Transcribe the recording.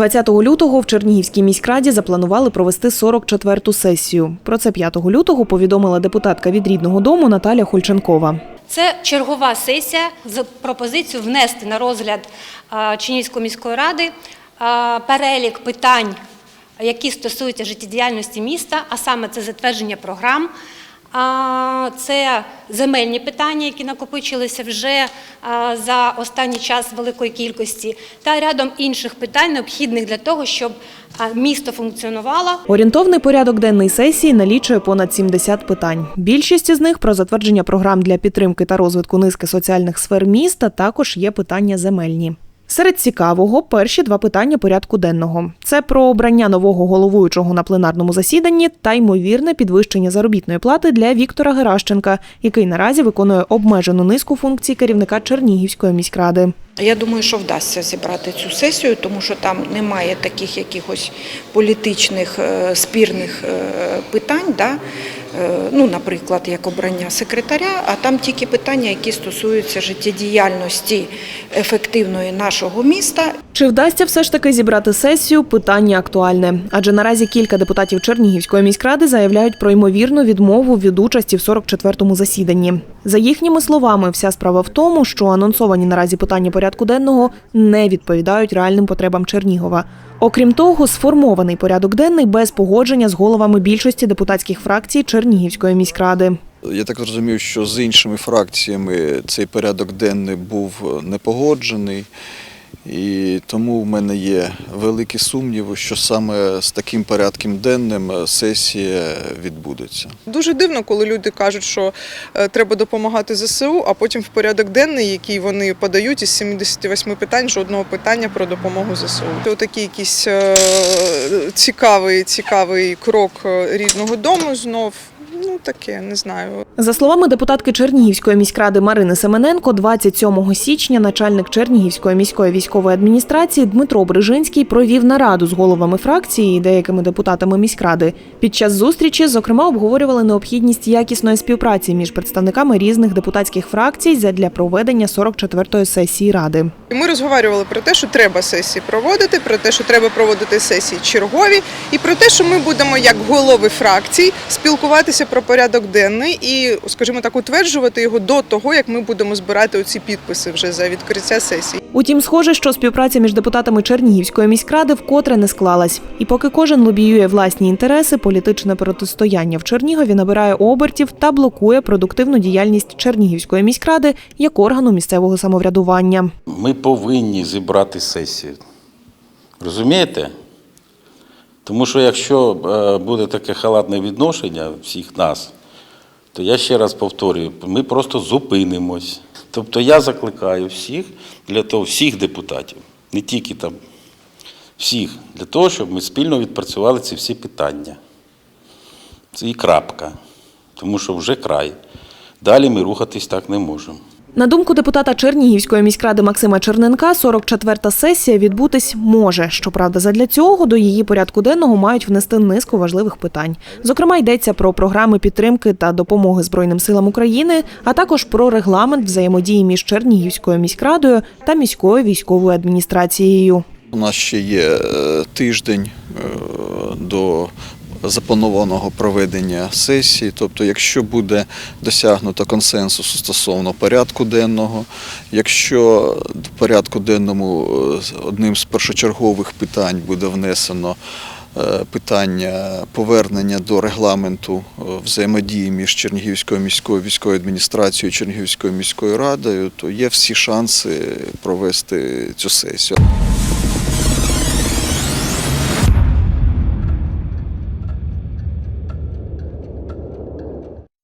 20 лютого в Чернігівській міськраді запланували провести 44-ту сесію. Про це 5 лютого повідомила депутатка від рідного дому Наталя Хольченкова. Це чергова сесія з пропозицією внести на розгляд Чернігівської міської ради перелік питань, які стосуються життєдіяльності міста, а саме це затвердження програм. Це земельні питання, які накопичилися вже за останній час великої кількості, та рядом інших питань, необхідних для того, щоб місто функціонувало. Орієнтовний порядок денний сесії налічує понад 70 питань. Більшість із них про затвердження програм для підтримки та розвитку низки соціальних сфер міста також є питання земельні. Серед цікавого перші два питання порядку денного: це про обрання нового головуючого на пленарному засіданні та ймовірне підвищення заробітної плати для Віктора Геращенка, який наразі виконує обмежену низку функцій керівника Чернігівської міськради. Я думаю, що вдасться зібрати цю сесію, тому що там немає таких якихось політичних е, спірних е, питань, да? Е, ну, наприклад, як обрання секретаря, а там тільки питання, які стосуються життєдіяльності ефективної нашого міста Чи вдасться все ж таки зібрати сесію? Питання актуальне. Адже наразі кілька депутатів Чернігівської міськради заявляють про ймовірну відмову від участі в 44-му засіданні. За їхніми словами, вся справа в тому, що анонсовані наразі питання порядку денного не відповідають реальним потребам Чернігова. Окрім того, сформований порядок денний без погодження з головами більшості депутатських фракцій Чернігівської міськради. Я так зрозумів, що з іншими фракціями цей порядок денний був не погоджений, і тому в мене є великі сумніви, що саме з таким порядком денним сесія відбудеться. Дуже дивно, коли люди кажуть, що е, треба допомагати ЗСУ, а потім в порядок денний, який вони подають із 78 питань, жодного питання про допомогу ЗСУ. Це такий якийсь е, цікавий, цікавий крок е, рідного дому знов. Ну таке, не знаю. За словами депутатки Чернігівської міськради Марини Семененко, 27 січня начальник Чернігівської міської військової адміністрації Дмитро Брижинський провів нараду з головами фракції і деякими депутатами міськради. Під час зустрічі, зокрема, обговорювали необхідність якісної співпраці між представниками різних депутатських фракцій задля проведення 44-ї сесії ради. Ми розговорювали про те, що треба сесії проводити, про те, що треба проводити сесії чергові, і про те, що ми будемо як голови фракцій спілкуватися про порядок денний і, скажімо так, утверджувати його до того, як ми будемо збирати оці підписи вже за відкриття сесії. Утім, схоже, що співпраця між депутатами Чернігівської міськради вкотре не склалась. І поки кожен лобіює власні інтереси, політичне протистояння в Чернігові набирає обертів та блокує продуктивну діяльність Чернігівської міськради як органу місцевого самоврядування. Ми повинні зібрати сесію. Розумієте? Тому що якщо е, буде таке халатне відношення всіх нас, то я ще раз повторюю, ми просто зупинимось. Тобто я закликаю всіх для того, всіх депутатів, не тільки там, всіх, для того, щоб ми спільно відпрацювали ці всі питання. Це і крапка. Тому що вже край. Далі ми рухатись так не можемо. На думку депутата Чернігівської міськради Максима Черненка, 44-та сесія відбутись може. Щоправда, задля цього до її порядку денного мають внести низку важливих питань. Зокрема, йдеться про програми підтримки та допомоги Збройним силам України, а також про регламент взаємодії між Чернігівською міськрадою та міською військовою адміністрацією. У нас ще є е, тиждень е, до запланованого проведення сесії. Тобто, якщо буде досягнуто консенсусу стосовно порядку денного, якщо в порядку денному е, одним з першочергових питань буде внесено е, питання повернення до регламенту е, взаємодії між Чернігівською міською військовою адміністрацією і Чернігівською міською радою, то є всі шанси провести цю сесію.